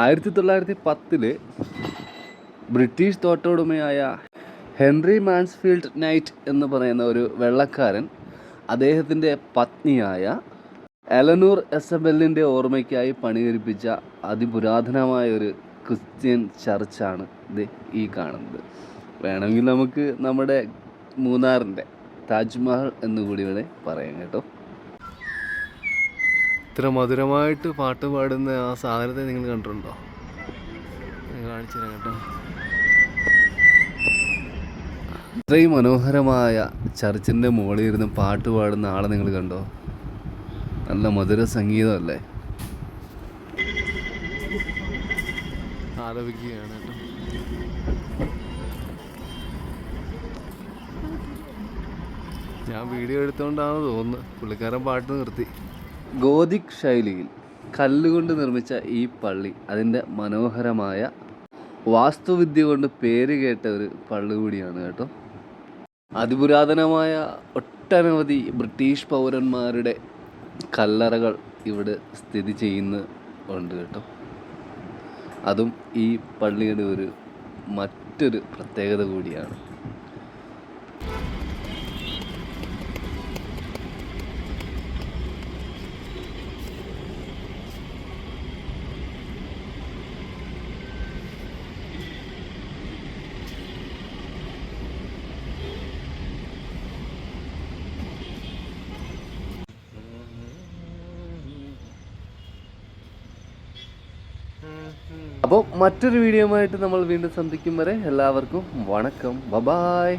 ആയിരത്തി തൊള്ളായിരത്തി പത്തിൽ ബ്രിട്ടീഷ് തോട്ടോടുമയായ ഹെൻറി മാൻസ്ഫീൽഡ് നൈറ്റ് എന്ന് പറയുന്ന ഒരു വെള്ളക്കാരൻ അദ്ദേഹത്തിന്റെ പത്നിയായ എലനൂർ എസബെല്ലിന്റെ ഓർമ്മയ്ക്കായി പണികഴിപ്പിച്ച അതിപുരാതനമായ ഒരു ക്രിസ്ത്യൻ ചർച്ചാണ് ഇത് ഈ കാണുന്നത്. വേണമെങ്കിൽ നമുക്ക് നമ്മുടെ മൂന്നാറിന്റെ താജ്മഹൽ എന്നുകൂടി ഇവിടെ പറയാം കേട്ടോ. ഇത്ര മധുരമായിട്ട് പാട്ട് പാടുന്ന ആ സാധനത്തെ നിങ്ങൾ കണ്ടിട്ടുണ്ടോ? കാണിച്ചു തരാം കേട്ടോ. ഇത്രയും മനോഹരമായ ചർച്ചിന്റെ മുകളിൽ ഇരുന്ന് പാട്ട് പാടുന്ന ആളെ നിങ്ങൾ കണ്ടോ? നല്ല മധുര സംഗീതമല്ലേ? ആലപിക്കുകയാണ് ഞാൻ വീഡിയോ എടുത്തുകൊണ്ടാണ് തോന്നുന്നത് പുള്ളിക്കാരൻ പാട്ട് നിർത്തി. ഗോതിക് ശൈലിയിൽ കല്ലുകൊണ്ട് നിർമ്മിച്ച ഈ പള്ളി അതിന്റെ മനോഹരമായ വാസ്തുവിദ്യ കൊണ്ട് പേര് കേട്ട ഒരു പള്ളി കൂടിയാണ് കേട്ടോ. അതിപുരാതനമായ ഒട്ടനവധി ബ്രിട്ടീഷ് പൗരന്മാരുടെ കല്ലറകൾ ഇവിടെ സ്ഥിതി ചെയ്യുന്ന ഉണ്ട് കേട്ടോ. അതും ഈ പള്ളിയുടെ ഒരു മറ്റൊരു പ്രത്യേകത കൂടിയാണ്. അപ്പോൾ മറ്റൊരു വീഡിയോ ആയിട്ട് നമ്മൾ വീണ്ടും സന്ധിക്കും വരെ എല്ലാവർക്കും വണക്കം. ബബായ്